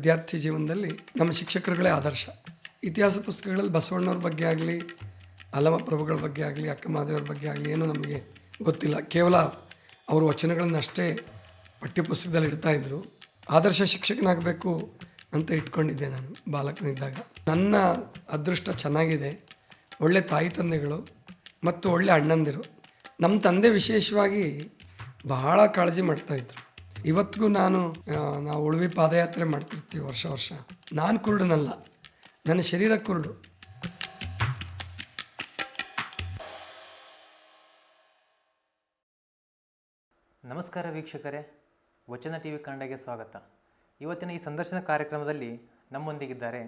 ವಿದ್ಯಾರ್ಥಿ ಜೀವನದಲ್ಲಿ ನಮ್ಮ ಶಿಕ್ಷಕರುಗಳೇ ಆದರ್ಶ. ಇತಿಹಾಸ ಪುಸ್ತಕಗಳಲ್ಲಿ ಬಸವಣ್ಣವ್ರ ಬಗ್ಗೆ ಆಗಲಿ ಅಲಮ ಪ್ರಭುಗಳ ಬಗ್ಗೆ ಆಗಲಿ, ಅಕ್ಕ ಮಾದೇವ್ರ ಬಗ್ಗೆ ಆಗಲಿ ಏನೂ ನಮಗೆ ಗೊತ್ತಿಲ್ಲ. ಕೇವಲ ಅವರ ವಚನಗಳನ್ನು ಅಷ್ಟೇ ಪಠ್ಯಪುಸ್ತಕದಲ್ಲಿ ಇಡ್ತಾ ಇದ್ದರು ಆದರ್ಶ ಶಿಕ್ಷಕನಾಗಬೇಕು ಅಂತ ಇಟ್ಕೊಂಡಿದ್ದೆ ನಾನು ಬಾಲಕನಿದ್ದಾಗ. ನನ್ನ ಅದೃಷ್ಟ ಚೆನ್ನಾಗಿದೆ. ಒಳ್ಳೆ ತಾಯಿ ತಂದೆಗಳು ಮತ್ತು ಒಳ್ಳೆ ಅಣ್ಣಂದಿರು. ನಮ್ಮ ತಂದೆ ವಿಶೇಷವಾಗಿ ಬಹಳ ಕಾಳಜಿ ಮಾಡ್ತಾಯಿದ್ರು ಇವತ್ತಿಗೂ ನಾನು ನಾವು ಉಳುವಿ ಪಾದಯಾತ್ರೆ ಮಾಡ್ತಿರ್ತೀವಿ ವರ್ಷ ವರ್ಷ. ನಾನು ಕುರುಡನಲ್ಲ, ನನ್ನ ಶರೀರ ಕುರುಡು. ನಮಸ್ಕಾರ ವೀಕ್ಷಕರೇ, ವಚನ ಟಿ ವಿ ಕನ್ನಡಗೆ ಸ್ವಾಗತ. ಇವತ್ತಿನ ಈ ಸಂದರ್ಶನ ಕಾರ್ಯಕ್ರಮದಲ್ಲಿ ನಮ್ಮೊಂದಿಗಿದ್ದಾರೆ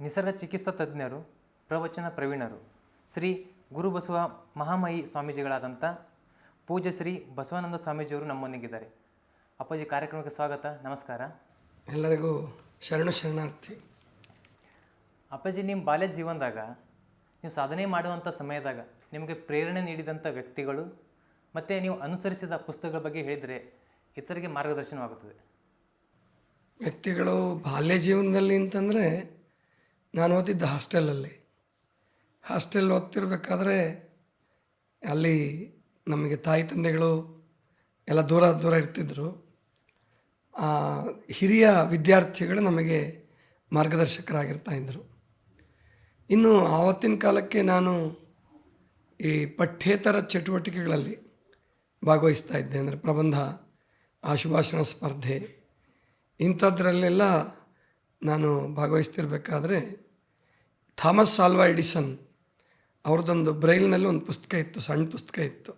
ನಿಸರ್ಗ ಚಿಕಿತ್ಸಾ ತಜ್ಞರು, ಪ್ರವಚನ ಪ್ರವೀಣರು, ಶ್ರೀ ಗುರುಬಸವ ಮಹಾಮಯಿ ಸ್ವಾಮೀಜಿಗಳಾದಂಥ ಪೂಜ್ಯ ಶ್ರೀ ಬಸವಾನಂದ ಸ್ವಾಮೀಜಿಯವರು ನಮ್ಮೊಂದಿಗಿದ್ದಾರೆ. ಅಪ್ಪಾಜಿ ಕಾರ್ಯಕ್ರಮಕ್ಕೆ ಸ್ವಾಗತ ನಮಸ್ಕಾರ. ಎಲ್ಲರಿಗೂ ಶರಣು ಶರಣಾರ್ಥಿ. ಅಪ್ಪಾಜಿ ನಿಮ್ಮ ಬಾಲ್ಯ ಜೀವನದಾಗ ನೀವು ಸಾಧನೆ ಮಾಡುವಂಥ ಸಮಯದಾಗ ನಿಮಗೆ ಪ್ರೇರಣೆ ನೀಡಿದಂಥ ವ್ಯಕ್ತಿಗಳು ಮತ್ತು ನೀವು ಅನುಸರಿಸಿದ ಪುಸ್ತಕಗಳ ಬಗ್ಗೆ ಹೇಳಿದರೆ ಇತರಿಗೆ ಮಾರ್ಗದರ್ಶನವಾಗುತ್ತದೆ. ವ್ಯಕ್ತಿಗಳು ಬಾಲ್ಯ ಜೀವನದಲ್ಲಿ ಅಂತಂದರೆ ನಾನು ಓದಿದ್ದ ಹಾಸ್ಟೆಲಲ್ಲಿ. ಹಾಸ್ಟೆಲ್ ಓದ್ತಿರ್ಬೇಕಾದ್ರೆ ಅಲ್ಲಿ ನಮಗೆ ತಾಯಿ ತಂದೆಗಳು ಎಲ್ಲ ದೂರ ದೂರ ಇರ್ತಿದ್ರು. ಹಿರಿಯ ವಿದ್ಯಾರ್ಥಿಗಳು ನಮಗೆ ಮಾರ್ಗದರ್ಶಕರಾಗಿರ್ತಾ ಇದ್ದರು. ಇನ್ನು ಆವತ್ತಿನ ಕಾಲಕ್ಕೆ ನಾನು ಈ ಪಠ್ಯೇತರ ಚಟುವಟಿಕೆಗಳಲ್ಲಿ ಭಾಗವಹಿಸ್ತಾ ಇದ್ದೆ ಅಂದರೆ ಪ್ರಬಂಧ, ಆಶುಭಾಷಣ ಸ್ಪರ್ಧೆ ಇಂಥದ್ರಲ್ಲೆಲ್ಲ ನಾನು ಭಾಗವಹಿಸ್ತಿರ್ಬೇಕಾದ್ರೆ ಥಾಮಸ್ ಸಾಲ್ವಾ ಎಡಿಸನ್ ಅವ್ರದ್ದೊಂದು ಬ್ರೈಲ್ನಲ್ಲಿ ಒಂದು ಪುಸ್ತಕ ಇತ್ತು, ಸಣ್ಣ ಪುಸ್ತಕ ಇತ್ತು.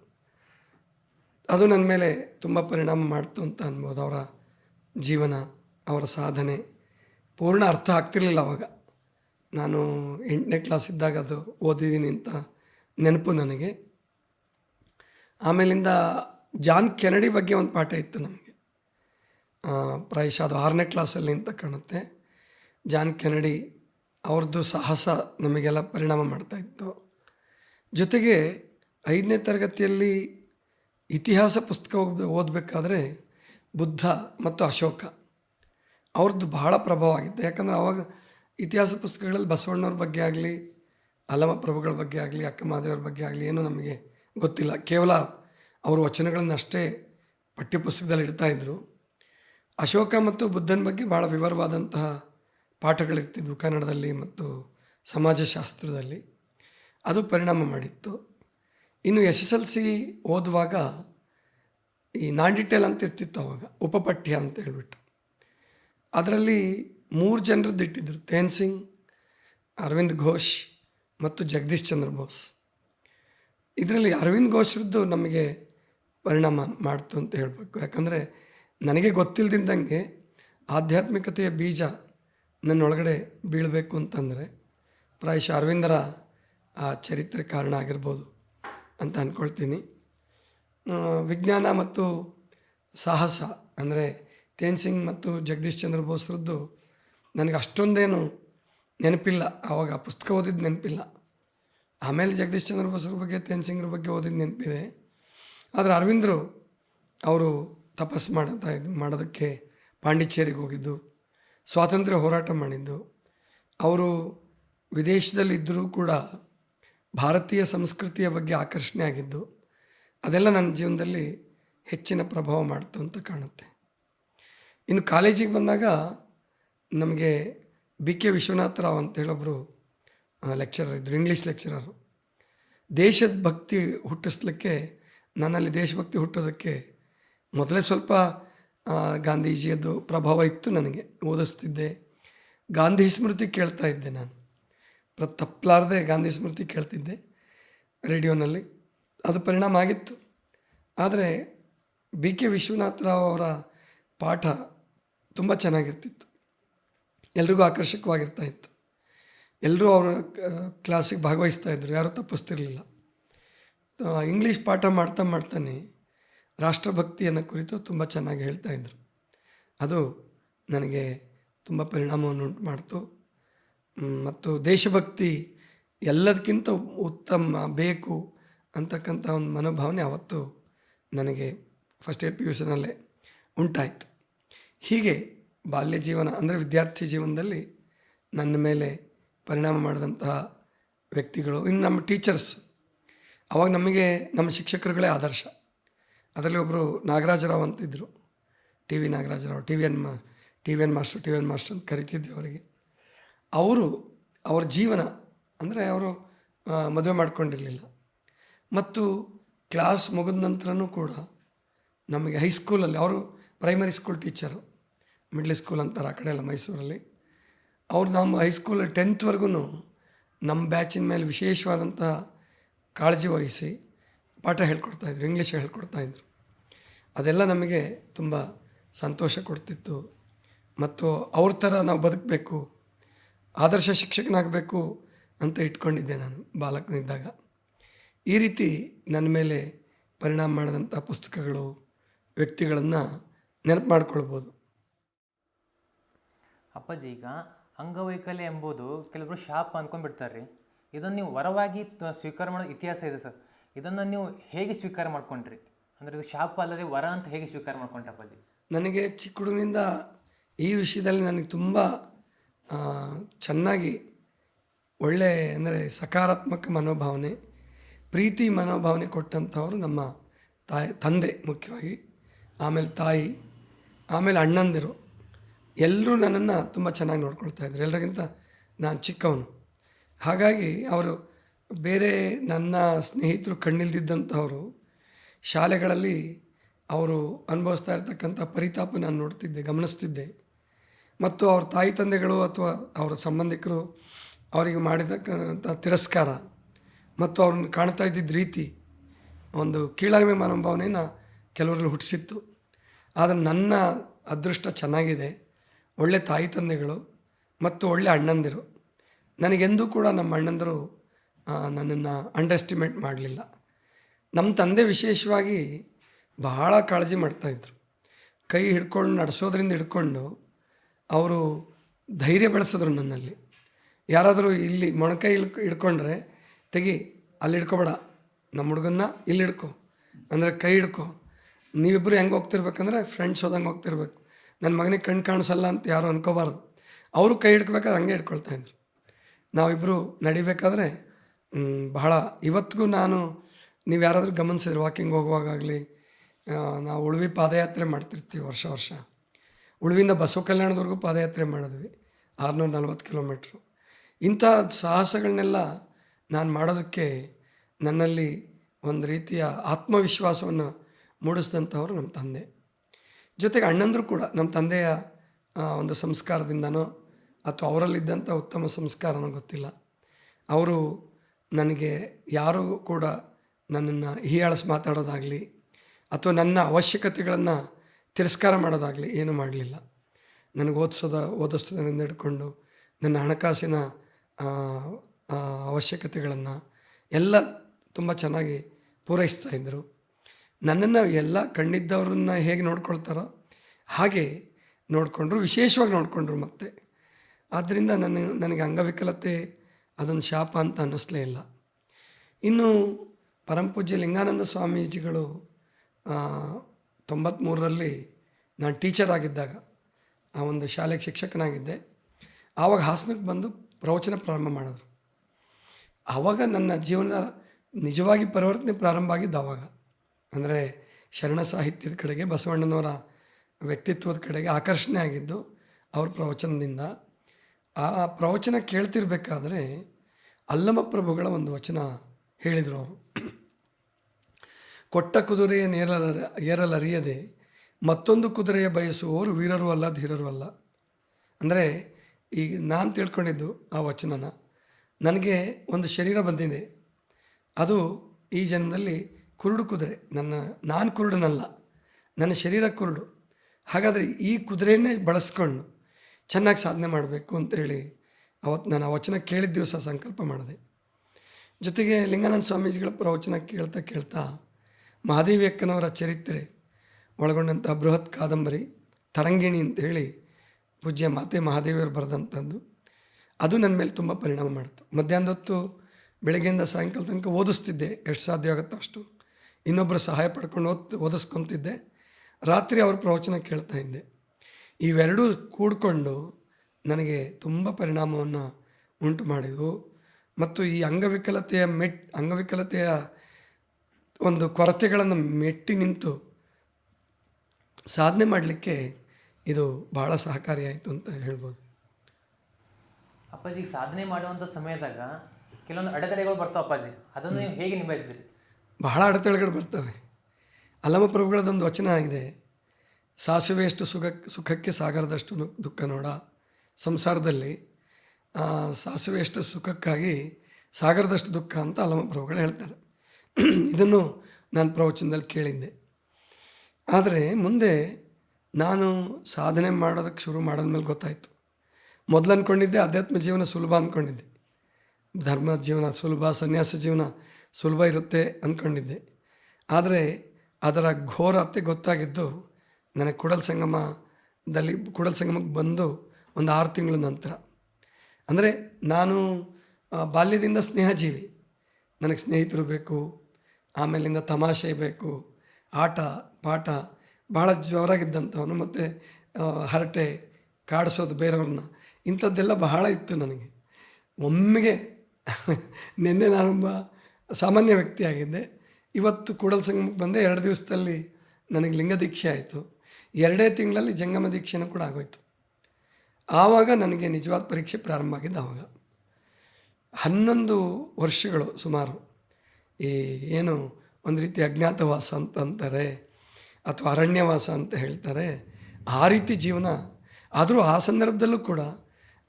ಅದು ನನ್ನ ಮೇಲೆ ತುಂಬ ಪರಿಣಾಮ ಮಾಡ್ತು ಅಂತ ಅನ್ಬೋದು ಅವರ ಜೀವನ, ಅವರ ಸಾಧನೆ ಪೂರ್ಣ ಅರ್ಥ ಆಗ್ತಿರಲಿಲ್ಲ ಅವಾಗ. ನಾನು ಎಂಟನೇ ಕ್ಲಾಸ್ ಇದ್ದಾಗ ಅದು ಓದಿದ್ದೀನಿ ಅಂತ ನೆನಪು ನನಗೆ. ಆಮೇಲಿಂದ ಜಾನ್ ಕೆನಡಿ ಬಗ್ಗೆ ಒಂದು ಪಾಠ ಇತ್ತು ನಮಗೆ. ಪ್ರಾಯಶಃ ಅದು ಆರನೇ ಕ್ಲಾಸಲ್ಲಿ ಅಂತ ಕಾಣುತ್ತೆ. ಜಾನ್ ಕೆನಡಿ ಅವ್ರದ್ದು ಸಾಹಸ ನಮಗೆಲ್ಲ ಪರಿಣಾಮ ಮಾಡ್ತಾ ಇತ್ತು. ಜೊತೆಗೆ ಐದನೇ ತರಗತಿಯಲ್ಲಿ ಇತಿಹಾಸ ಪುಸ್ತಕ ಓದ್- ಓದಬೇಕಾದ್ರೆ ಬುದ್ಧ ಮತ್ತು ಅಶೋಕ. ಅವ್ರದ್ದು ಬಹಳ ಪ್ರಭಾವ ಆಗಿತ್ತು ಯಾಕಂದರೆ ಅವಾಗ ಇತಿಹಾಸ ಪುಸ್ತಕಗಳಲ್ಲಿ ಬಸವಣ್ಣವ್ರ ಬಗ್ಗೆ ಆಗಲಿ ಅಲಮ ಪ್ರಭುಗಳ ಬಗ್ಗೆ ಆಗಲಿ, ಅಕ್ಕ ಮಾದೇವರ ಬಗ್ಗೆ ಆಗಲಿ ಏನೂ ನಮಗೆ ಗೊತ್ತಿಲ್ಲ. ಕೇವಲ ಅವ್ರ ವಚನಗಳನ್ನು ಅಷ್ಟೇ ಪಠ್ಯಪುಸ್ತಕದಲ್ಲಿ ಇಡ್ತಾ ಇದ್ದರು ಅಶೋಕ ಮತ್ತು ಬುದ್ಧನ ಬಗ್ಗೆ ಭಾಳ ವಿವರವಾದಂತಹ ಪಾಠಗಳಿರ್ತಿದ್ವು ಕನ್ನಡದಲ್ಲಿ ಮತ್ತು ಸಮಾಜಶಾಸ್ತ್ರದಲ್ಲಿ. ಅದು ಪರಿಣಾಮ ಮಾಡಿತ್ತು. ಇನ್ನು ಎಸ್ ಎಸ್ ಎಲ್ ಸಿ ಓದುವಾಗ ಈ ನಾಂಡಿಟೇಲ್ ಅಂತ ಇರ್ತಿತ್ತು ಅವಾಗ, ಉಪಪಠ್ಯ ಅಂತ ಹೇಳ್ಬಿಟ್ಟು. ಅದರಲ್ಲಿ ಮೂರು ಜನರದ್ದು ಇಟ್ಟಿದ್ದರು ತೇನ್ ಸಿಂಗ್, ಅರವಿಂದ್ ಘೋಷ್ ಮತ್ತು ಜಗದೀಶ್ ಚಂದ್ರ ಬೋಸ್. ಇದರಲ್ಲಿ ಅರವಿಂದ್ ಘೋಷ್ರದ್ದು ನಮಗೆ ಪರಿಣಾಮ ಮಾಡ್ತು ಅಂತ ಹೇಳಬೇಕು. ಯಾಕಂದರೆ ನನಗೆ ಗೊತ್ತಿಲ್ಲದಿದ್ದಂಗೆ ಆಧ್ಯಾತ್ಮಿಕತೆಯ ಬೀಜ ನನ್ನೊಳಗಡೆ ಬೀಳಬೇಕು ಅಂತಂದರೆ ಪ್ರಾಯಶಃ ಅರವಿಂದರ ಆ ಚರಿತ್ರೆ ಕಾರಣ ಆಗಿರ್ಬೋದು ಅಂತ ಅಂದ್ಕೊಳ್ತೀನಿ ವಿಜ್ಞಾನ ಮತ್ತು ಸಾಹಸ ಅಂದರೆ ತೇನ್ ಸಿಂಗ್ ಮತ್ತು ಜಗದೀಶ್ ಚಂದ್ರ ಬೋಸ್ರದ್ದು ನನಗೆ ಅಷ್ಟೊಂದೇನು ನೆನಪಿಲ್ಲ, ಆವಾಗ ಆ ಪುಸ್ತಕ ಓದಿದ್ದು ನೆನಪಿಲ್ಲ. ಆಮೇಲೆ ಜಗದೀಶ್ ಚಂದ್ರ ಬೋಸ್ರ ಬಗ್ಗೆ, ತೇನ್ ಸಿಂಗ್ರ ಬಗ್ಗೆ ಓದಿದ್ದು ನೆನಪಿದೆ. ಆದರೆ ಅರವಿಂದರು ಅವರು ತಪಸ್ ಮಾಡ್ತಾ ಇದ್ದು ಮಾಡೋದಕ್ಕೆ ಪಾಂಡಿಚೇರಿಗೆ ಹೋಗಿದ್ದು, ಸ್ವಾತಂತ್ರ್ಯ ಹೋರಾಟ ಮಾಡಿದ್ದು. ಅವರು ವಿದೇಶದಲ್ಲಿದ್ದರೂ ಕೂಡ ಭಾರತೀಯ ಸಂಸ್ಕೃತಿಯ ಬಗ್ಗೆ ಆಕರ್ಷಣೆ ಆಗಿದ್ದು. ಅದೆಲ್ಲ ನನ್ನ ಜೀವನದಲ್ಲಿ ಹೆಚ್ಚಿನ ಪ್ರಭಾವ ಮಾಡ್ತು ಅಂತ ಕಾಣುತ್ತೆ. ಇನ್ನು ಕಾಲೇಜಿಗೆ ಬಂದಾಗ ನಮಗೆ ಬಿ ಕೆ ವಿಶ್ವನಾಥರಾವ್ ಅಂತ ಹೇಳೊಬ್ಬರು ಲೆಕ್ಚರರ್ ಇದ್ದರು ಇಂಗ್ಲೀಷ್ ಲೆಕ್ಚರರು ದೇಶದ ಭಕ್ತಿ ಹುಟ್ಟಿಸ್ಲಿಕ್ಕೆ, ನನ್ನಲ್ಲಿ ದೇಶಭಕ್ತಿ ಹುಟ್ಟೋದಕ್ಕೆ ಮೊದಲೇ ಸ್ವಲ್ಪ ಗಾಂಧೀಜಿಯದ್ದು ಪ್ರಭಾವ ಇತ್ತು ನನಗೆ, ಓದಿಸ್ತಿದ್ದೆ. ಗಾಂಧಿ ಸ್ಮೃತಿ ಕೇಳ್ತಾ ಇದ್ದೆ ನಾನು. ಪ್ರ ತಪ್ಪಲಾರದೆ ಗಾಂಧಿ ಸ್ಮೃತಿ ಕೇಳ್ತಿದ್ದೆ ರೇಡಿಯೋನಲ್ಲಿ. ಅದು ಪರಿಣಾಮ ಆಗಿತ್ತು. ಆದರೆ ಬಿ ಕೆ ವಿಶ್ವನಾಥರಾವ್ ಅವರ ಪಾಠ ತುಂಬ ಚೆನ್ನಾಗಿರ್ತಿತ್ತು. ಎಲ್ರಿಗೂ ಆಕರ್ಷಕವಾಗಿರ್ತಾ ಇತ್ತು. ಎಲ್ಲರೂ ಅವರ ಕ್ಲಾಸಿಗೆ ಭಾಗವಹಿಸ್ತಾ ಇದ್ದರು ಯಾರೂ ತಪ್ಪಿಸ್ತಿರ್ಲಿಲ್ಲ. ಇಂಗ್ಲೀಷ್ ಪಾಠ ಮಾಡ್ತಾ ಮಾಡ್ತಾನೆ ರಾಷ್ಟ್ರಭಕ್ತಿಯನ್ನು ಕುರಿತು ತುಂಬ ಚೆನ್ನಾಗಿ ಹೇಳ್ತಾ ಇದ್ದರು ಅದು ನನಗೆ ತುಂಬ ಪರಿಣಾಮವನ್ನು ಉಂಟು ಮಾಡ್ತು ಮತ್ತು ದೇಶಭಕ್ತಿ ಎಲ್ಲದಕ್ಕಿಂತ ಉತ್ತಮ, ಬೇಕು ಅಂತಕ್ಕಂಥ ಒಂದು ಮನೋಭಾವನೆ ಅವತ್ತು ನನಗೆ ಫಸ್ಟ್ ಏಡ್ ಪಿ ಯು ಸಿನಲ್ಲೇ ಉಂಟಾಯಿತು. ಹೀಗೆ ಬಾಲ್ಯ ಜೀವನ ಅಂದರೆ ವಿದ್ಯಾರ್ಥಿ ಜೀವನದಲ್ಲಿ ನನ್ನ ಮೇಲೆ ಪರಿಣಾಮ ಮಾಡಿದಂತಹ ವ್ಯಕ್ತಿಗಳು, ಇನ್ನು ನಮ್ಮ ಟೀಚರ್ಸ್ ಅವಾಗ ನಮಗೆ ನಮ್ಮ ಶಿಕ್ಷಕರುಗಳೇ ಆದರ್ಶ. ಅದರಲ್ಲಿ ಒಬ್ಬರು ನಾಗರಾಜರಾವ್ ಅಂತಿದ್ದರು T V Nagaraja Rao, T V N ಮಾ, T V N master, T V N master ಅಂತ ಕರಿತಿದ್ವಿ ಅವರಿಗೆ. ಅವರು ಅವ್ರ ಜೀವನ ಅಂದರೆ ಅವರು ಮದುವೆ ಮಾಡ್ಕೊಂಡಿರಲಿಲ್ಲ. ಮತ್ತು ಕ್ಲಾಸ್ ಮುಗಿದ ನಂತರನೂ ಕೂಡ ನಮಗೆ ಹೈಸ್ಕೂಲಲ್ಲಿ ಅವರು primary school teacher middle school ಅಂತಾರೆ ಆ ಕಡೆ ಎಲ್ಲ ಮೈಸೂರಲ್ಲಿ. ಅವ್ರು ನಮ್ಮ ಹೈಸ್ಕೂಲ್ ಟೆಂತ್ವರೆಗೂ ನಮ್ಮ ಬ್ಯಾಚಿನ ಮೇಲೆ ವಿಶೇಷವಾದಂಥ ಕಾಳಜಿ ವಹಿಸಿ ಪಾಠ ಹೇಳ್ಕೊಡ್ತಾಯಿದ್ರು ಇಂಗ್ಲೀಷ್ ಹೇಳ್ಕೊಡ್ತಾಯಿದ್ರು ಅದೆಲ್ಲ ನಮಗೆ ತುಂಬ ಸಂತೋಷ ಕೊಡ್ತಿತ್ತು. ಮತ್ತು ಅವ್ರ ಥರ ನಾವು ಬದುಕಬೇಕು, ಆದರ್ಶ ಶಿಕ್ಷಕನಾಗಬೇಕು ಅಂತ ಇಟ್ಕೊಂಡಿದ್ದೆ ನಾನು ಬಾಲಕನಿದ್ದಾಗ. ಈ ರೀತಿ ನನ್ನ ಮೇಲೆ ಪರಿಣಾಮ ಮಾಡಿದಂಥ ಪುಸ್ತಕಗಳು ವ್ಯಕ್ತಿಗಳನ್ನು ನೆನಪು ಮಾಡ್ಕೊಳ್ಬೋದು. ಅಪ್ಪಾಜಿ ಈಗ ಅಂಗವೈಕಲ್ಯ ಎಂಬುದು ಕೆಲವರು ಶಾಪ ಅಂದ್ಕೊಂಡ್ಬಿಡ್ತಾರೆ ರೀ ಇದನ್ನು ನೀವು ವರವಾಗಿ ಸ್ವೀಕಾರ ಮಾಡೋ ಇತಿಹಾಸ ಇದೆ ಸರ್. ಇದನ್ನು ನೀವು ಹೇಗೆ ಸ್ವೀಕಾರ ಮಾಡ್ಕೊಂಡ್ರಿ? ಅಂದರೆ ಇದು ಶಾಪ ಅಲ್ಲದೆ ವರ ಅಂತ ಹೇಗೆ ಸ್ವೀಕಾರ ಮಾಡ್ಕೊಂಡ್ರಿ ಅಪ್ಪಾಜಿ? ನನಗೆ ಚಿಕ್ಕ ಹುಡುಗನಿಂದ ಈ ವಿಷಯದಲ್ಲಿ ನನಗೆ ತುಂಬ ಚೆನ್ನಾಗಿ ಒಳ್ಳೆ ಅಂದರೆ ಸಕಾರಾತ್ಮಕ ಮನೋಭಾವನೆ ಪ್ರೀತಿ ಮನೋಭಾವನೆ ಕೊಟ್ಟಂಥವ್ರು ನಮ್ಮ ತಾಯಿ, ತಂದೆ ಮುಖ್ಯವಾಗಿ, ಆಮೇಲೆ ತಾಯಿ, ಆಮೇಲೆ ಅಣ್ಣಂದಿರು. ಎಲ್ಲರೂ ನನ್ನನ್ನು ತುಂಬ ಚೆನ್ನಾಗಿ ನೋಡ್ಕೊಳ್ತಾ ಇದ್ರು. ಎಲ್ಲರಿಗಿಂತ ನಾನು ಚಿಕ್ಕವನು. ಹಾಗಾಗಿ ಅವರು ಬೇರೆ ನನ್ನ ಸ್ನೇಹಿತರು ಕಣ್ಣಿಲ್ದಿದ್ದಂಥವರು ಶಾಲೆಗಳಲ್ಲಿ ಅವರು ಅನುಭವಿಸ್ತಾ ಇರ್ತಕ್ಕಂಥ ಪರಿತಾಪ ನಾನು ನೋಡ್ತಿದ್ದೆ, ಗಮನಿಸ್ತಿದ್ದೆ. ಮತ್ತು ಅವ್ರ ತಾಯಿ ತಂದೆಗಳು ಅಥವಾ ಅವರ ಸಂಬಂಧಿಕರು ಅವರಿಗೆ ಮಾಡಿರ್ತಕ್ಕಂಥ ತಿರಸ್ಕಾರ ಮತ್ತು ಅವ್ರನ್ನ ಕಾಣ್ತಾ ಇದ್ದಿದ್ದ ರೀತಿ ಒಂದು ಕೀಳರಿಮೆ ಮನೋಭಾವನೆಯನ್ನು ಕೆಲವರಲ್ಲಿ ಹುಟ್ಟಿಸಿತ್ತು. ಆದರೆ ನನ್ನ ಅದೃಷ್ಟ ಚೆನ್ನಾಗಿದೆ. ಒಳ್ಳೆ ತಾಯಿ ತಂದೆಗಳು ಮತ್ತು ಒಳ್ಳೆ ಅಣ್ಣಂದಿರು. ನನಗೆಂದೂ ಕೂಡ ನಮ್ಮ ಅಣ್ಣಂದರು ನನ್ನನ್ನು ಅಂಡರ್ ಎಸ್ಟಿಮೇಟ್ ಮಾಡಲಿಲ್ಲ. ನಮ್ಮ ತಂದೆ ವಿಶೇಷವಾಗಿ ಬಹಳ ಕಾಳಜಿ ಮಾಡ್ತಾಯಿದ್ರು ಕೈ ಹಿಡ್ಕೊಂಡು ನಡೆಸೋದ್ರಿಂದ ಹಿಡ್ಕೊಂಡು ಅವರು ಧೈರ್ಯ ಬೆಳೆಸಿದ್ರು ನನ್ನಲ್ಲಿ. ಯಾರಾದರೂ ಇಲ್ಲಿ ಮೊಣಕೈ ಇಲ್ ಹಿಡ್ಕೊಂಡ್ರೆ ತೆಗಿ, ಅಲ್ಲಿ ಹಿಡ್ಕೊಬೇಡ. ನಮ್ಮ ಹುಡುಗನ್ನ ಇಲ್ಲಿ ಹಿಡ್ಕೊ. ಅಂದರೆ ಕೈ ಹಿಡ್ಕೊ. ನೀವಿಬ್ಬರು ಹೆಂಗೆ ಹೋಗ್ತಿರ್ಬೇಕಂದ್ರೆ ಫ್ರೆಂಡ್ಸ್ ಹೋದಂಗೆ ಹೋಗ್ತಿರ್ಬೇಕು. ನನ್ನ ಮಗನಿಗೆ ಕಣ್ಣು ಕಾಣಿಸಲ್ಲ ಅಂತ ಯಾರು ಅನ್ಕೋಬಾರ್ದು. ಅವರು ಕೈ ಹಿಡ್ಕೊಬೇಕಾದ್ರೆ ಹಂಗೆ ಹಿಡ್ಕೊಳ್ತಾ ಇದ್ರು. ನಾವಿಬ್ಬರು ನಡಿಬೇಕಾದ್ರೆ ಬಹಳ ಇವತ್ತಿಗೂ ನಾನು, ನೀವು ಯಾರಾದರೂ ಗಮನಿಸಿದ್ರೆ ವಾಕಿಂಗ್ ಹೋಗುವಾಗಲಿ ನಾವು ಉಳುವಿ ಪಾದಯಾತ್ರೆ ಮಾಡ್ತಿರ್ತೀವಿ ವರ್ಷ ವರ್ಷ. ಉಳುವಿಂದ ಬಸವ ಕಲ್ಯಾಣದವರೆಗೂ ಪಾದಯಾತ್ರೆ ಮಾಡಿದ್ವಿ. ಆರುನೂರ ನಲ್ವತ್ತು ಕಿಲೋಮೀಟ್ರು ಇಂಥ ಸಾಹಸಗಳನ್ನೆಲ್ಲ ನಾನು ಮಾಡೋದಕ್ಕೆ ನನ್ನಲ್ಲಿ ಒಂದು ರೀತಿಯ ಆತ್ಮವಿಶ್ವಾಸವನ್ನು ಮೂಡಿಸಿದಂಥವ್ರು ನಮ್ಮ ತಂದೆ. ಜೊತೆಗೆ ಅಣ್ಣಂದರು ಕೂಡ ನಮ್ಮ ತಂದೆಯ ಒಂದು ಸಂಸ್ಕಾರದಿಂದನೋ ಅಥವಾ ಅವರಲ್ಲಿದ್ದಂಥ ಉತ್ತಮ ಸಂಸ್ಕಾರನೋ ಗೊತ್ತಿಲ್ಲ. ಅವರು ನನಗೆ ಯಾರೂ ಕೂಡ ನನ್ನನ್ನು ಹೀಯಾಳಿಸಿ ಮಾತಾಡೋದಾಗಲಿ ಅಥವಾ ನನ್ನ ಅವಶ್ಯಕತೆಗಳನ್ನು ತಿರಸ್ಕಾರ ಮಾಡೋದಾಗಲಿ ಏನೂ ಮಾಡಲಿಲ್ಲ. ನನಗೆ ಓದಿಸೋದ ಓದಿಸೋದರಿಂದ ಹಿಡ್ಕೊಂಡು ನನ್ನ ಹಣಕಾಸಿನ ಅವಶ್ಯಕತೆಗಳನ್ನು ಎಲ್ಲ ತುಂಬ ಚೆನ್ನಾಗಿ ಪೂರೈಸ್ತಾ ಇದ್ದರು. ನನ್ನನ್ನು ಎಲ್ಲ ಕಣ್ಣಿದ್ದವ್ರನ್ನ ಹೇಗೆ ನೋಡ್ಕೊಳ್ತಾರೋ ಹಾಗೆ ನೋಡಿಕೊಂಡ್ರು, ವಿಶೇಷವಾಗಿ ನೋಡಿಕೊಂಡ್ರು ಮತ್ತೆ. ಆದ್ದರಿಂದ ನನ್ನ, ನನಗೆ ಅಂಗವಿಕಲತೆ ಅದೊಂದು ಶಾಪ ಅಂತ ಅನ್ನಿಸ್ಲೇ ಇಲ್ಲ. ಇನ್ನು ಪರಮಪೂಜ್ಯ ಲಿಂಗಾನಂದ ಸ್ವಾಮೀಜಿಗಳು ತೊಂಬತ್ತ್ಮೂರರಲ್ಲಿ ನಾನು ಟೀಚರ್ ಆಗಿದ್ದಾಗ, ಆ ಒಂದು ಶಾಲೆಗೆ ಶಿಕ್ಷಕನಾಗಿದ್ದೆ. ಆವಾಗ ಹಾಸನಕ್ಕೆ ಬಂದು ಪ್ರವಚನ ಪ್ರಾರಂಭ ಮಾಡಿದ್ರು. ಆವಾಗ ನನ್ನ ಜೀವನದ ನಿಜವಾಗಿ ಪರಿವರ್ತನೆ ಪ್ರಾರಂಭ ಆಗಿದ್ದು ಆವಾಗ ಅಂದರೆ ಶರಣ ಸಾಹಿತ್ಯದ ಕಡೆಗೆ ಬಸವಣ್ಣನವರ ವ್ಯಕ್ತಿತ್ವದ ಕಡೆಗೆ ಆಕರ್ಷಣೆ ಆಗಿದ್ದು ಅವ್ರ ಪ್ರವಚನದಿಂದ. ಆ ಪ್ರವಚನ ಕೇಳ್ತಿರ್ಬೇಕಾದ್ರೆ ಅಲ್ಲಮ ಪ್ರಭುಗಳ ಒಂದು ವಚನ ಹೇಳಿದರು ಅವರು. ಕೊಟ್ಟ ಕುದುರೆಯ ನೇರಲ ಏರಲರಿಯದೆ ಮತ್ತೊಂದು ಕುದುರೆಯ ಬಯಸುವವರು ವೀರರೂ ಅಲ್ಲ ಧೀರರೂ ಅಲ್ಲ. ಅಂದರೆ ಈಗ ನಾನು ತಿಳ್ಕೊಂಡಿದ್ದು ಆ ವಚನನ. ನನಗೆ ಒಂದು ಶರೀರ ಬಂದಿದೆ. ಅದು ಈ ಜನ್ಮದಲ್ಲಿ ಕುರುಡು ಕುದುರೆ. ನನ್ನ, ನಾನು ಕುರುಡನಲ್ಲ. ನನ್ನ ಶರೀರ ಕುರುಡು. ಹಾಗಾದರೆ ಈ ಕುದುರೆಯನ್ನೇ ಬಳಸ್ಕೊಂಡು ಚೆನ್ನಾಗಿ ಸಾಧನೆ ಮಾಡಬೇಕು ಅಂತೇಳಿ ಅವತ್ತು ನಾನು ಆ ವಚನ ಕೇಳಿದ ದಿವಸ ಸಂಕಲ್ಪ ಮಾಡಿದೆ. ಜೊತೆಗೆ ಲಿಂಗಾನಂದ ಸ್ವಾಮೀಜಿಗಳ ಪ್ರವಚನ ಕೇಳ್ತಾ ಕೇಳ್ತಾ ಮಹಾದೇವಿ ಅಕ್ಕನವರ ಚರಿತ್ರೆ ಒಳಗೊಂಡಂಥ ಬೃಹತ್ ಕಾದಂಬರಿ, ತರಂಗಿಣಿ ಅಂತ ಹೇಳಿ ಪೂಜ್ಯ ಮಾತೆ ಮಹಾದೇವಿಯವರು ಬರೆದಂಥದ್ದು. ಅದು ನನ್ನ ಮೇಲೆ ತುಂಬ ಪರಿಣಾಮ ಮಾಡಿತು ಮಧ್ಯಾಹ್ನದ ಹೊತ್ತು ಬೆಳಗ್ಗೆಯಿಂದ ಸಾಯಂಕಾಲ ತನಕ ಓದಿಸ್ತಿದ್ದೆ, ಎಷ್ಟು ಸಾಧ್ಯ ಆಗುತ್ತೋ ಅಷ್ಟು. ಇನ್ನೊಬ್ಬರು ಸಹಾಯ ಪಡ್ಕೊಂಡು ಓದ್, ಓದಿಸ್ಕೊತಿದ್ದೆ. ರಾತ್ರಿ ಅವ್ರ ಪ್ರವಚನ ಕೇಳ್ತಾ ಇದ್ದೆ. ಇವೆರಡೂ ಕೂಡಿಕೊಂಡು ನನಗೆ ತುಂಬ ಪರಿಣಾಮವನ್ನು ಉಂಟು ಮಾಡಿದವು. ಮತ್ತು ಈ ಅಂಗವಿಕಲತೆಯ ಮೆಟ್, ಅಂಗವಿಕಲತೆಯ ಒಂದು ಕೊರತೆಗಳನ್ನು ಮೆಟ್ಟಿ ನಿಂತು ಸಾಧನೆ ಮಾಡಲಿಕ್ಕೆ ಇದು ಬಹಳ ಸಹಕಾರಿಯಾಯಿತು ಅಂತ ಹೇಳ್ಬೋದು. ಅಪ್ಪಾಜಿ ಸಾಧನೆ ಮಾಡುವಂಥ ಸಮಯದಾಗ ಕೆಲವೊಂದು ಅಡೆತಡೆಗಳು ಬರ್ತಾವೆ ಅಪ್ಪಾಜಿ. ಅದನ್ನು ನೀವು ಹೇಗೆ ನಿಭಾಯಿಸಿದ್ರಿ? ಬಹಳ ಅಡೆತಡೆಗಳು ಬರ್ತವೆ. ಅಲ್ಲಮ ಪ್ರಭುಗಳದೊಂದು ವಚನ ಇದೆ. ಸಾಸಿವೆಯಷ್ಟು ಸುಖ, ಸುಖಕ್ಕೆ ಸಾಗರದಷ್ಟು ದುಃಖ ನೋಡ. ಸಂಸಾರದಲ್ಲಿ ಸಾಸಿವೆಯಷ್ಟು ಸುಖಕ್ಕಾಗಿ ಸಾಗರದಷ್ಟು ದುಃಖ ಅಂತ ಅಲ್ಲಮ ಪ್ರಭುಗಳು ಹೇಳ್ತಾರೆ. ಇದನ್ನು ನಾನು ಪ್ರವಚನದಲ್ಲಿ ಕೇಳಿದ್ದೆ. ಆದರೆ ಮುಂದೆ ನಾನು ಸಾಧನೆ ಮಾಡೋದಕ್ಕೆ ಶುರು ಮಾಡಿದ್ಮೇಲೆ ಗೊತ್ತಾಯಿತು. ಮೊದಲು ಅಂದ್ಕೊಂಡಿದ್ದೆ ಆಧ್ಯಾತ್ಮ ಜೀವನ ಸುಲಭ ಅಂದ್ಕೊಂಡಿದ್ದೆ ಧರ್ಮ ಜೀವನ ಸುಲಭ, ಸನ್ಯಾಸ ಜೀವನ ಸುಲಭ ಇರುತ್ತೆ ಅಂದ್ಕೊಂಡಿದ್ದೆ ಆದರೆ ಅದರ ಘೋರ ಅತ್ತೆ ಗೊತ್ತಾಗಿದ್ದು, ನನಗೆ ಕುಡಲ್ ಸಂಗಮದಲ್ಲಿ, ಕುಡಲ್ ಸಂಗಮಕ್ಕೆ ಬಂದು ಒಂದು ಆರು ತಿಂಗಳ ನಂತರ. ಅಂದರೆ ನಾನು ಬಾಲ್ಯದಿಂದ ಸ್ನೇಹಜೀವಿ. ನನಗೆ ಸ್ನೇಹಿತರು ಬೇಕು, ಆಮೇಲಿಂದ ತಮಾಷೆ ಬೇಕು, ಆಟ, ಪಾಠ ಭಾಳ ಜೋರಾಗಿದ್ದಂಥವನು ಮತ್ತು ಹರಟೆ ಕಾಡಿಸೋದು ಬೇರೆಯವ್ರನ್ನ. ಇಂಥದ್ದೆಲ್ಲ ಬಹಳ ಇತ್ತು ನನಗೆ. ಒಮ್ಮೆಗೆ ನಿನ್ನೆ ನಾನೊಬ್ಬ ಸಾಮಾನ್ಯ ವ್ಯಕ್ತಿಯಾಗಿದ್ದೆ ಇವತ್ತು ಕೂಡಲ ಸಂಗಮಕ್ಕೆ ಬಂದೆ. ಎರಡು ದಿವಸದಲ್ಲಿ ನನಗೆ ಲಿಂಗ ದೀಕ್ಷೆ ಆಯಿತು. ಎರಡೇ ತಿಂಗಳಲ್ಲಿ ಜಂಗಮ ದೀಕ್ಷೆನೂ ಕೂಡ ಆಗೋಯ್ತು. ಆವಾಗ ನನಗೆ ನಿಜವಾದ ಪರೀಕ್ಷೆ ಪ್ರಾರಂಭ ಆಗಿದ್ದು ಆವಾಗ. ಹನ್ನೊಂದು ವರ್ಷಗಳು ಸುಮಾರು. ಈ ಏನು ಒಂದು ರೀತಿ ಅಜ್ಞಾತವಾಸ ಅಂತ ಅಂತಾರೆ ಅಥವಾ ಅರಣ್ಯವಾಸ ಅಂತ ಹೇಳ್ತಾರೆ. ಆ ರೀತಿ ಜೀವನ. ಆದರೂ ಆ ಸಂದರ್ಭದಲ್ಲೂ ಕೂಡ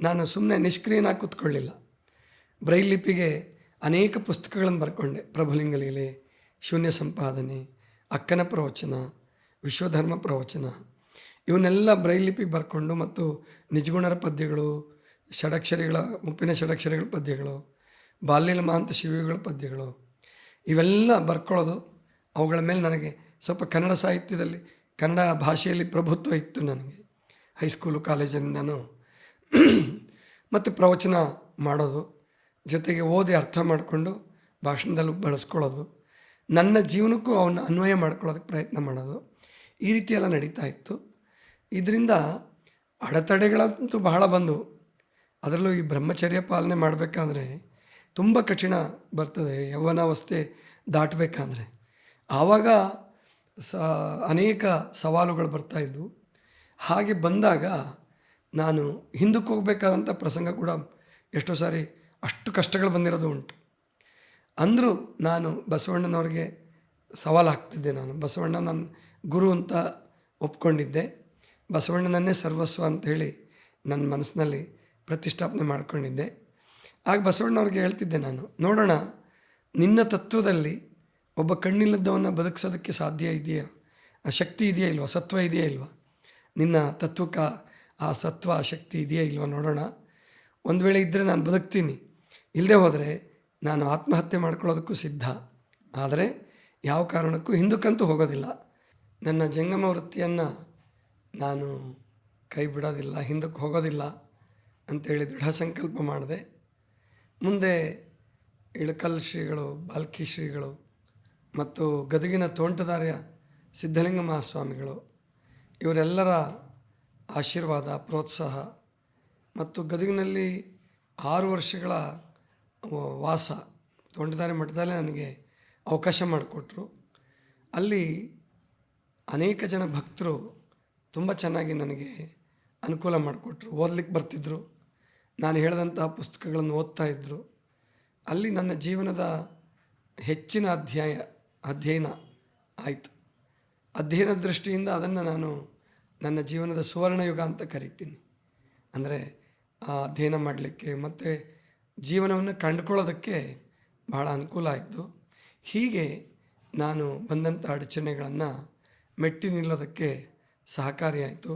ನಾನು ಸುಮ್ಮನೆ ನಿಷ್ಕ್ರಿಯನಾಗಿ ಕೂತ್ಕೊಳ್ಳಿಲ್ಲ. ಬ್ರೈಲ್ ಲಿಪಿಗೆ ಅನೇಕ ಪುಸ್ತಕಗಳನ್ನು ಬರ್ಕೊಂಡೆ. ಪ್ರಭುಲಿಂಗ ಲೀಲೆ ಶೂನ್ಯ ಸಂಪಾದನೆ, ಅಕ್ಕನ ಪ್ರವಚನ, ವಿಶ್ವಧರ್ಮ ಪ್ರವಚನ. ಇವನ್ನೆಲ್ಲ ಬ್ರೈಲ್ ಲಿಪಿಗೆ ಬರ್ಕೊಂಡು ಮತ್ತು ನಿಜಗುಣರ ಪದ್ಯಗಳು, ಷಡಕ್ಷರಿಗಳ, ಮುಪ್ಪಿನ ಷಡಕ್ಷರಿಗಳ ಪದ್ಯಗಳು ಬಾಲ್ಯಲ ಮಹಾಂತ ಶಿವಿಗಳ ಪದ್ಯಗಳು, ಇವೆಲ್ಲ ಬರ್ಕೊಳ್ಳೋದು ಅವುಗಳ ಮೇಲೆ ನನಗೆ ಸ್ವಲ್ಪ ಕನ್ನಡ ಸಾಹಿತ್ಯದಲ್ಲಿ, ಕನ್ನಡ ಭಾಷೆಯಲ್ಲಿ ಪ್ರಭುತ್ವ ಇತ್ತು ನನಗೆ. ಹೈಸ್ಕೂಲು ಕಾಲೇಜಿನಿಂದನೂ ಮತ್ತು ಪ್ರವಚನ ಮಾಡೋದು, ಜೊತೆಗೆ ಓದಿ ಅರ್ಥ ಮಾಡಿಕೊಂಡು ಭಾಷಣದಲ್ಲೂ ಬಳಸ್ಕೊಳ್ಳೋದು, ನನ್ನ ಜೀವನಕ್ಕೂ ಅವನ್ನ ಅನ್ವಯ ಮಾಡ್ಕೊಳ್ಳೋದಕ್ಕೆ ಪ್ರಯತ್ನ ಮಾಡೋದು, ಈ ರೀತಿಯೆಲ್ಲ ನಡೀತಾ ಇತ್ತು. ಇದರಿಂದ ಅಡೆತಡೆಗಳಂತೂ ಬಹಳ ಬಂದವು. ಅದರಲ್ಲೂ ಈ ಬ್ರಹ್ಮಚರ್ಯ ಪಾಲನೆ ಮಾಡಬೇಕಾದ್ರೆ ತುಂಬ ಕಠಿಣ ಬರ್ತದೆ, ಯೌವನಾವಸ್ಥೆ ದಾಟಬೇಕಾದ್ರೆ. ಆವಾಗ ಸ ಅನೇಕ ಸವಾಲುಗಳು ಬರ್ತಾಯಿದ್ವು ಹಾಗೆ ಬಂದಾಗ ನಾನು ಹಿಂದಕ್ಕೆ ಹೋಗಬೇಕಾದಂಥ ಪ್ರಸಂಗ ಕೂಡ ಎಷ್ಟೋ ಸಾರಿ ಅಷ್ಟು ಕಷ್ಟಗಳು ಬಂದಿರೋದು ಉಂಟು. ಅಂದರೂ ನಾನು ಬಸವಣ್ಣನವ್ರಿಗೆ ಸವಾಲು ಹಾಕ್ತಿದ್ದೆ ನಾನು. ಬಸವಣ್ಣ ನನ್ನ ಗುರು ಅಂತ ಒಪ್ಕೊಂಡಿದ್ದೆ. ಬಸವಣ್ಣನನ್ನೇ ಸರ್ವಸ್ವ ಅಂಥೇಳಿ ನನ್ನ ಮನಸ್ಸಿನಲ್ಲಿ ಪ್ರತಿಷ್ಠಾಪನೆ ಮಾಡ್ಕೊಂಡಿದ್ದೆ. ಆಗ ಬಸವಣ್ಣವ್ರಿಗೆ ಹೇಳ್ತಿದ್ದೆ ನಾನು, ನೋಡೋಣ, ನಿನ್ನ ತತ್ವದಲ್ಲಿ ಒಬ್ಬ ಕಣ್ಣಿಲ್ಲದವನ್ನ ಬದುಕಿಸೋದಕ್ಕೆ ಸಾಧ್ಯ ಇದೆಯಾ? ಆ ಶಕ್ತಿ ಇದೆಯಾ ಇಲ್ವಾ? ಸತ್ವ ಇದೆಯಾ ಇಲ್ವಾ? ನಿನ್ನ ತತ್ವಕ್ಕೆ ಆ ಸತ್ವ, ಆ ಶಕ್ತಿ ಇದೆಯಾ ಇಲ್ವೋ ನೋಡೋಣ. ಒಂದು ವೇಳೆ ಇದ್ದರೆ ನಾನು ಬದುಕ್ತೀನಿ. ಇಲ್ಲದೆ ಹೋದರೆ ನಾನು ಆತ್ಮಹತ್ಯೆ ಮಾಡ್ಕೊಳ್ಳೋದಕ್ಕೂ ಸಿದ್ಧ. ಆದರೆ ಯಾವ ಕಾರಣಕ್ಕೂ ಹಿಂದಕ್ಕಂತೂ ಹೋಗೋದಿಲ್ಲ. ನನ್ನ ಜಂಗಮ ವೃತ್ತಿಯನ್ನು ನಾನು ಕೈ ಬಿಡೋದಿಲ್ಲ, ಹಿಂದಕ್ಕೆ ಹೋಗೋದಿಲ್ಲ ಅಂತೇಳಿ ದೃಢ ಸಂಕಲ್ಪ ಮಾಡಿದೆ. ಮುಂದೆ ಇಳಕಲ್ ಶ್ರೀಗಳು, ಬಾಲ್ಕಿ ಶ್ರೀಗಳು ಮತ್ತು ಗದಗಿನ ತೋಂಟದಾರ್ಯ ಸಿದ್ಧಲಿಂಗ ಮಹಾಸ್ವಾಮಿಗಳು ಇವರೆಲ್ಲರ ಆಶೀರ್ವಾದ, ಪ್ರೋತ್ಸಾಹ ಮತ್ತು ಗದಗಿನಲ್ಲಿ ಆರು ವರ್ಷಗಳ ವಾಸ ತೋಂಟದಾರ್ಯ ಮಠದಲ್ಲೇ ನನಗೆ ಅವಕಾಶ ಮಾಡಿಕೊಟ್ರು. ಅಲ್ಲಿ ಅನೇಕ ಜನ ಭಕ್ತರು ತುಂಬ ಚೆನ್ನಾಗಿ ನನಗೆ ಅನುಕೂಲ ಮಾಡಿಕೊಟ್ರು, ಓದಲಿಕ್ಕೆ ಬರ್ತಿದ್ದರು ನಾನು ಹೇಳಿದಂತಹ ಪುಸ್ತಕಗಳನ್ನು ಓದ್ತಾ ಇದ್ದರು ಅಲ್ಲಿ ನನ್ನ ಜೀವನದ ಹೆಚ್ಚಿನ ಅಧ್ಯಾಯ, ಅಧ್ಯಯನ ಆಯಿತು. ಅಧ್ಯಯನ ದೃಷ್ಟಿಯಿಂದ ಅದನ್ನು ನಾನು ನನ್ನ ಜೀವನದ ಸುವರ್ಣಯುಗ ಅಂತ ಕರಿತೀನಿ. ಅಂದರೆ ಅಧ್ಯಯನ ಮಾಡಲಿಕ್ಕೆ ಮತ್ತು ಜೀವನವನ್ನು ಕಂಡುಕೊಳ್ಳೋದಕ್ಕೆ ಬಹಳ ಅನುಕೂಲ ಆಯಿತು. ಹೀಗೆ ನಾನು ಬಂದಂಥ ಅಡಚಣೆಗಳನ್ನು ಮೆಟ್ಟಿ ನಿಲ್ಲೋದಕ್ಕೆ ಸಹಕಾರಿಯಾಯಿತು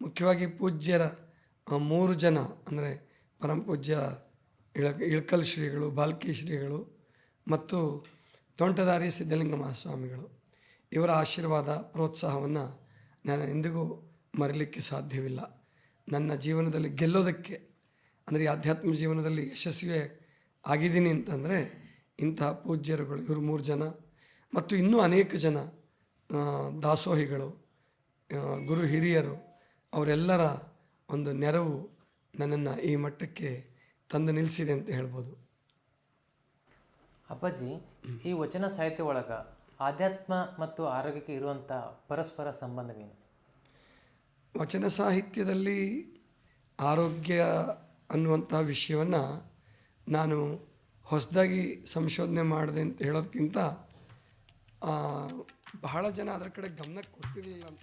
ಮುಖ್ಯವಾಗಿ ಪೂಜ್ಯರ ಮೂರು ಜನ, ಅಂದರೆ ಪರಮ ಪೂಜ್ಯ, ಇಳ, ಇಳಕಲ್ ಶ್ರೀಗಳು, ಬಾಲ್ಕಿ ಶ್ರೀಗಳು ಮತ್ತು ತೋಂಟದಾರಿ ಸಿದ್ಧಲಿಂಗ ಮಹಾಸ್ವಾಮಿಗಳು ಇವರ ಆಶೀರ್ವಾದ, ಪ್ರೋತ್ಸಾಹವನ್ನು ನಾನು ಎಂದಿಗೂ ಮರಲಿಕ್ಕೆ ಸಾಧ್ಯವಿಲ್ಲ. ನನ್ನ ಜೀವನದಲ್ಲಿ ಗೆಲ್ಲೋದಕ್ಕೆ, ಅಂದರೆ ಈ ಆಧ್ಯಾತ್ಮ ಜೀವನದಲ್ಲಿ ಯಶಸ್ವಿ ಆಗಿದ್ದೀನಿ ಅಂತಂದರೆ ಇಂತಹ ಪೂಜ್ಯರುಗಳು. ಇವರು ಮೂರು ಜನ, ಮತ್ತು ಇನ್ನೂ ಅನೇಕ ಜನ ದಾಸೋಹಿಗಳು ಗುರು ಹಿರಿಯರು, ಅವರೆಲ್ಲರ ಒಂದು ನೆರವು ನನ್ನನ್ನು ಈ ಮಟ್ಟಕ್ಕೆ ತಂದು ನಿಲ್ಲಿಸಿದೆ ಅಂತ ಹೇಳ್ಬೋದು. ಅಪ್ಪಾಜಿ, ಈ ವಚನ ಸಾಹಿತ್ಯ ಒಳಗ ಆಧ್ಯಾತ್ಮ ಮತ್ತು ಆರೋಗ್ಯಕ್ಕೆ ಇರುವಂಥ ಪರಸ್ಪರ ಸಂಬಂಧವೇನು? ವಚನ ಸಾಹಿತ್ಯದಲ್ಲಿ ಆರೋಗ್ಯ ಅನ್ನುವಂಥ ವಿಷಯವನ್ನು ನಾನು ಹೊಸದಾಗಿ ಸಂಶೋಧನೆ ಮಾಡಿದೆ ಅಂತ ಹೇಳೋದಕ್ಕಿಂತ ಬಹಳ ಜನ ಅದರ ಕಡೆ ಗಮನ ಕೊಟ್ಟಿರಲಿಲ್ಲ ಅಂತ.